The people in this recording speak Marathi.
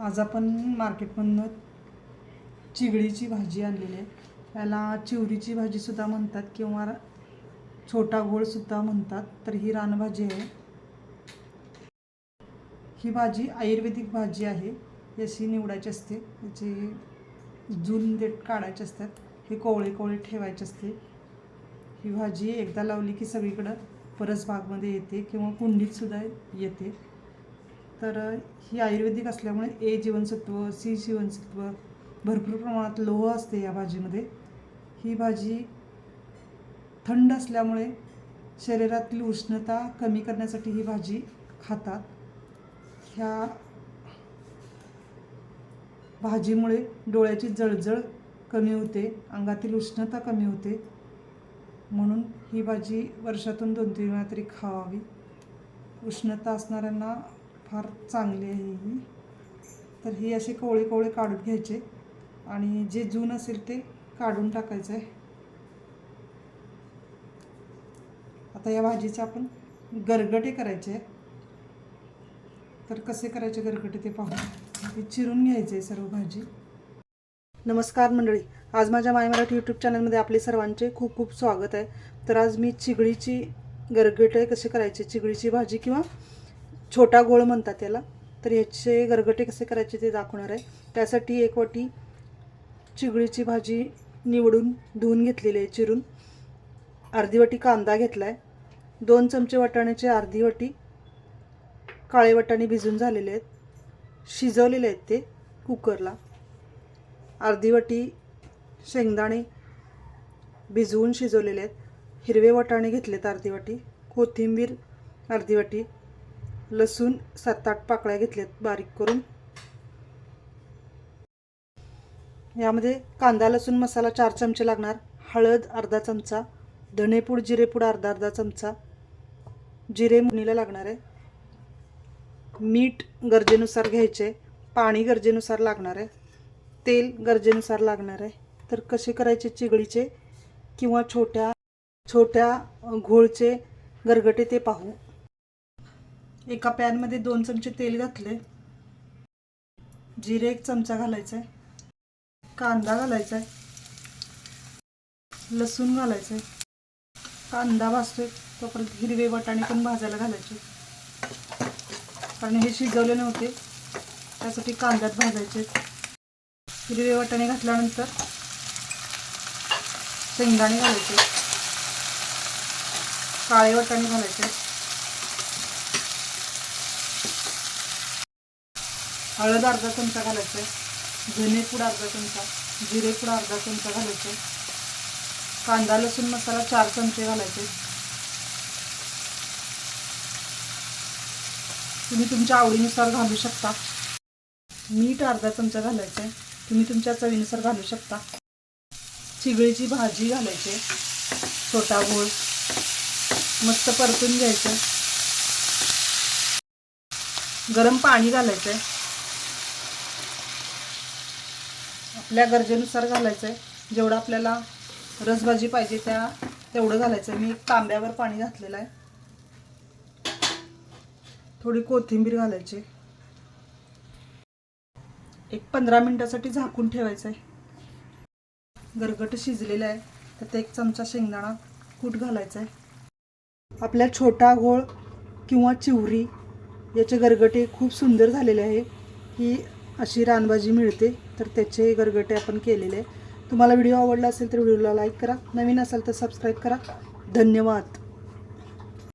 आज आपण मार्केटमधनं चिगळीची भाजी आणलेली आहे. त्याला चिवरीची भाजीसुद्धा म्हणतात किंवा छोटा गोळसुद्धा म्हणतात तर ही रानभाजी आहे. ही भाजी आयुर्वेदिक भाजी आहे. याची निवडायची असते. याची जून देठ काढायचे असतात हे कोवळे कोवळे ठेवायचे असते. ही भाजी एकदा लावली की सगळीकडं परसबागमध्ये येते किंवा कुंडीतसुद्धा येते. तर ही आयुर्वेदिक असल्यामुळे ए जीवनसत्व सी जीवनसत्व भरपूर प्रमाणात लोह असते या भाजीमध्ये. ही भाजी थंड असल्यामुळे शरीरातील उष्णता कमी करण्यासाठी ही भाजी खातात. ह्या भाजीमुळे डोळ्याची जळजळ कमी होते अंगातील उष्णता कमी होते. म्हणून ही भाजी वर्षातून दोन तीन वेळा तरी खावावी. उष्णता असणाऱ्यांना फार चांगली आहे ही. तर ही असे कोवळे कोवळे काढून घ्यायचे आणि जे जून असेल ते काढून टाकायचं आहे. आता या भाजीचे आपण गरगटे करायचे आहे तर कसे करायचे गरगटे ते पाहू हे चिरून घ्यायचे आहे सर्व भाजी. नमस्कार मंडळी आज माझ्या माय मराठी यूट्यूब चॅनलमध्ये आपले सर्वांचे खूप खूप स्वागत आहे. तर आज मी चिगळीची गरगटे कसे करायचे चिगळीची भाजी किंवा छोटा गोळ म्हणतात त्याला. तर ह्याचे गरगटे कसे करायचे ते दाखवणार आहे. त्यासाठी एक वाटी चिगळीची भाजी निवडून धुवून घेतलेली आहे चिरून. अर्धी वाटी कांदा घेतला आहे दोन चमचे वाटाण्याचे अर्धी वाटी काळे वाटाणे भिजून झालेले आहेत. शिजवलेले आहेत ते कुकरला. अर्धी वाटी शेंगदाणे भिजवून शिजवलेले आहेत. हिरवे वाटाणे घेतलेत अर्धी वाटी. कोथिंबीर अर्धी वाटी. लसूण सात आठ पाकळ्या घेतल्यात बारीक करून. यामध्ये कांदा लसूण मसाला चार चमचे लागणार. हळद अर्धा चमचा. धणेपूड जिरेपूड अर्धा अर्धा चमचा. जिरे मुनीला लागणार आहे. मीठ गरजेनुसार घ्यायचे. पाणी गरजेनुसार लागणार आहे. तेल गरजेनुसार लागणार आहे. तर कसे करायचे चिगळीचे किंवा छोट्या छोट्या घोळचे गरगटे ते पाहू. एका पॅनमध्ये दोन चमचे तेल घातले जिरे एक चमचा घालायचा आहे कांदा घालायचा आहे लसूण घालायचं आहे कांदा भाजतोय. तोपर्यंत हिरवे वाटाणे पण भाजायला घालायचे. कारण हे शिजवले नव्हते. त्यासाठी कांद्यात भाजायचे. हिरवे वाटाणे घातल्यानंतर शेंगदाणे घालायचे. काळे वाटाणे घालायचे. हळद अर्धा चमचा घालायचं धनेपूड अर्धा चमचा जिरेपूड अर्धा चमचा घालायचे कांदा लसूण मसाला चार चमचे घालायचे तुम्ही तुमच्या आवडीनुसार घालू शकता. मीठ अर्धा चमचा घालायचं आहे. तुम्ही तुमच्या चवीनुसार घालू शकता. चिगळीची भाजी घालायची छोटा गोळ मस्त परतून घ्यायचं गरम पाणी घालायचं आहे. आपल्या गरजेनुसार घालायचं आहे जेवढं आपल्याला रसभाजी पाहिजे त्या तेवढं घालायचं आहे मी तांब्यावर पाणी घातलेलं आहे थोडी कोथिंबीर घालायची. एक पंधरा मिनटासाठी झाकून ठेवायचं आहे गरगट शिजलेलं आहे त्यात एक चमचा शेंगदाणा कूट घालायचा आहे आपल्या छोटा गोळ किंवा चिवरी याचे गरगटे खूप सुंदर झालेले आहे. ही अशी रानभाजी मिळते. तर त्याचे गरगटे आपण केलेले आहे. तुम्हाला व्हिडिओ आवडला असेल तर व्हिडिओला लाईक करा. नवीन असाल तर सबस्क्राईब करा. धन्यवाद.